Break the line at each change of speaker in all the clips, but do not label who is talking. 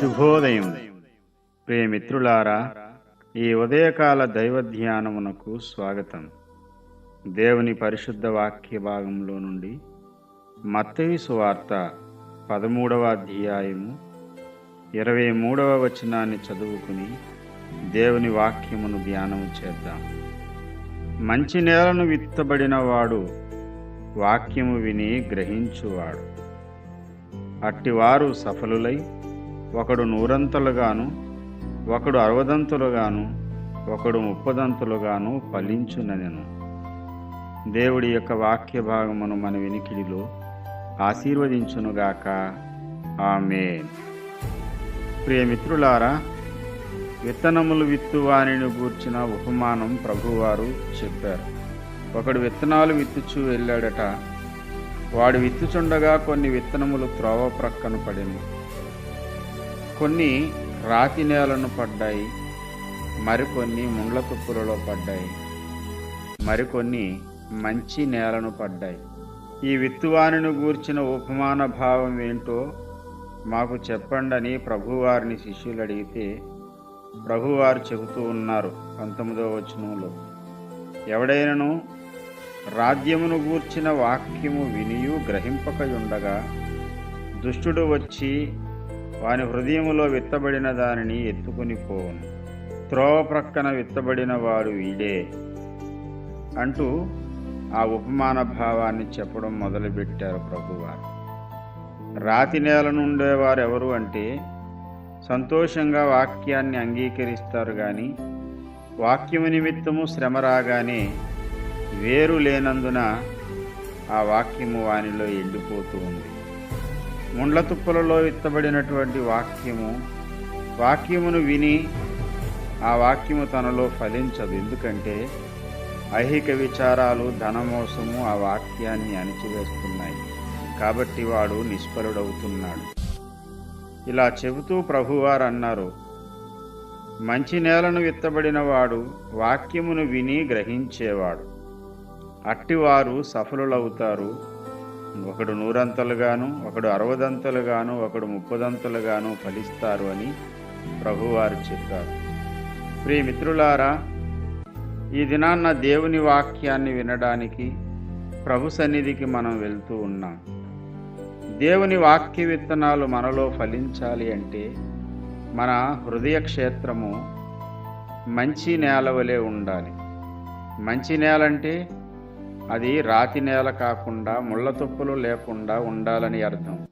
శుభోదయం. ప్రియమిత్రులారా ఈ ఉదయకాల దైవ ధ్యానమునకు స్వాగతం. దేవుని పరిశుద్ధ వాక్య భాగంలో నుండి మత్తవి సువార్త పదమూడవ అధ్యాయము ఇరవై మూడవ వచనాన్ని చదువుకుని దేవుని వాక్యమును ధ్యానము చేద్దాం. మంచి నేలను విత్తబడిన వాడు వాక్యము విని గ్రహించువాడు. అట్టివారు సఫలులై ఒకడు నూరంతలుగాను ఒకడు అరవదంతులుగాను ఒకడు ముప్పదంతులుగాను ఫలించునెను దేవుడి యొక్క వాక్య భాగమును మన వినికిడిలో ఆశీర్వదించునుగాక. ఆమె ప్రియమిత్రులారా విత్తనములు విత్తువానిని గూర్చిన ఉపమానం ప్రభువారు చెప్పారు. ఒకడు విత్తనాలు విత్తుచు వెళ్ళాడట. వాడు విత్తుచుండగా కొన్ని విత్తనములు త్రోవ ప్రక్కన పడింది కొన్ని రాతి నేలను పడ్డాయి. మరికొన్ని ముండ్ల తుప్పులలో పడ్డాయి. మరికొన్ని మంచి నేలను పడ్డాయి. ఈ విత్తువానిని గూర్చిన ఉపమాన భావం ఏంటో మాకు చెప్పండని ప్రభువారిని శిష్యులు అడిగితే ప్రభువారు చెబుతూ ఉన్నారు పంతొమ్మిదవ వచనంలో. ఎవడైనను రాజ్యమును గూర్చిన వాక్యము వినియు గ్రహింపకయుండగా దుష్టుడు వచ్చి వాని హృదయములో విత్తబడిన దానిని ఎత్తుకుని పోను త్రోవ ప్రక్కన విత్తబడిన వాడు వీడే అంటూ ఆ ఉపమాన భావాన్ని చెప్పడం మొదలుపెట్టారు ప్రభువారు. రాతి నేల నుండేవారు ఎవరు అంటే సంతోషంగా వాక్యాన్ని అంగీకరిస్తారు కానీ వాక్యము నిమిత్తము శ్రమ రాగానే వేరు లేనందున ఆ వాక్యము వానిలో ఎండిపోతూ ఉంది. ముండ్ల తుప్పలలో విత్తబడినటువంటి వాక్యము వాక్యమును విని ఆ వాక్యము తనలో ఫలించదు. ఎందుకంటే ఐహిక విచారాలు ధనమోసము ఆ వాక్యాన్ని అణిచివేస్తున్నాయి. కాబట్టి వాడు నిష్ఫలుడవుతున్నాడు. ఇలా చెబుతూ ప్రభువారు అన్నారు మంచి నేలను విత్తబడిన వాడు వాక్యమును విని గ్రహించేవాడు. అట్టివారు సఫలులవుతారు. ఒకడు నూరంతలుగాను ఒకడు అరవదంతలుగాను ఒకడు ముప్పదంతలుగాను ఫలిస్తారు అని ప్రభువారు చెప్పారు. ప్రియమిత్రులారా ఈ దినాన్న దేవుని వాక్యాన్ని వినడానికి ప్రభు సన్నిధికి మనం వెళ్తూ ఉన్నాం. దేవుని వాక్య విత్తనాలు మనలో ఫలించాలి అంటే మన హృదయ క్షేత్రము మంచి నేల వలె ఉండాలి. మంచి నేలంటే అది రాతి నేల కాకుండా ముళ్ళ తుప్పులు లేకుండా ఉండాలని అర్థం.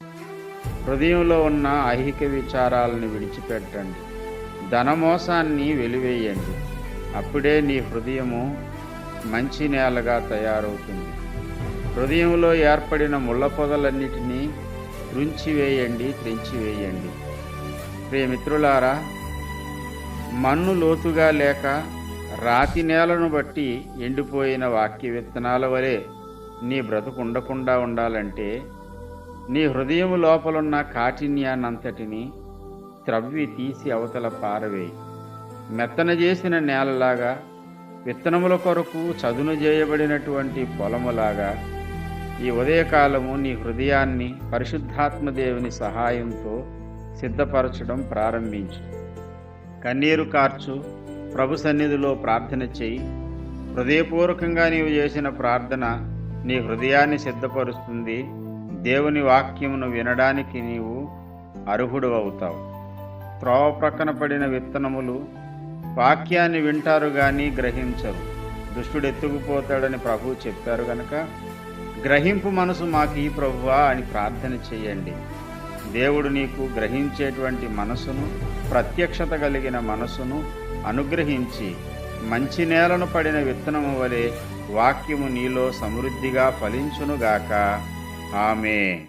హృదయంలో ఉన్న ఐహిక విచారాలను విడిచిపెట్టండి. ధనమోసాన్ని వెలివేయండి. అప్పుడే నీ హృదయము మంచి నేలగా తయారవుతుంది. హృదయంలో ఏర్పడిన ముళ్ళ పొదలన్నిటినీ రుంచివేయండి తెంచివేయండి ప్రియమిత్రులారా మన్ను లోతుగా లేక రాతి నేలను బట్టి ఎండిపోయిన వాక్య విత్తనాల వలె నీ బ్రతుకు ఉండకుండా ఉండాలంటే నీ హృదయం లోపలున్న కాఠిన్యాన్నంతటిని త్రవ్వి తీసి అవతల పారవేయి. మెత్తన చేసిన నేలలాగా విత్తనముల కొరకు చదును చేయబడినటువంటి పొలములాగా ఈ ఉదయకాలము నీ హృదయాన్ని పరిశుద్ధాత్మదేవుని సహాయంతో సిద్ధపరచడం ప్రారంభించు. కన్నీరు కార్చు ప్రభు సన్నిధిలో ప్రార్థన చేయి. హృదయపూర్వకంగా నీవు చేసిన ప్రార్థన నీ హృదయాన్ని సిద్ధపరుస్తుంది. దేవుని వాక్యమును వినడానికి నీవు అర్హుడు అవుతావు త్రోవ ప్రక్కన పడిన విత్తనములు వాక్యాన్ని వింటారు కానీ గ్రహించరు. దుష్టుడు ఎత్తుకుపోతాడని ప్రభు చెప్పారు గనక గ్రహింపు మనసు మాకు ఈ ప్రభువా అని ప్రార్థన చేయండి. దేవుడు నీకు గ్రహించేటువంటి మనసును ప్రత్యక్షత కలిగిన మనసును అనుగ్రహించి మంచి నేలను పడిన విత్తనము వలె వాక్యము నీలో సమృద్ధిగా ఫలించునుగాక. ఆమె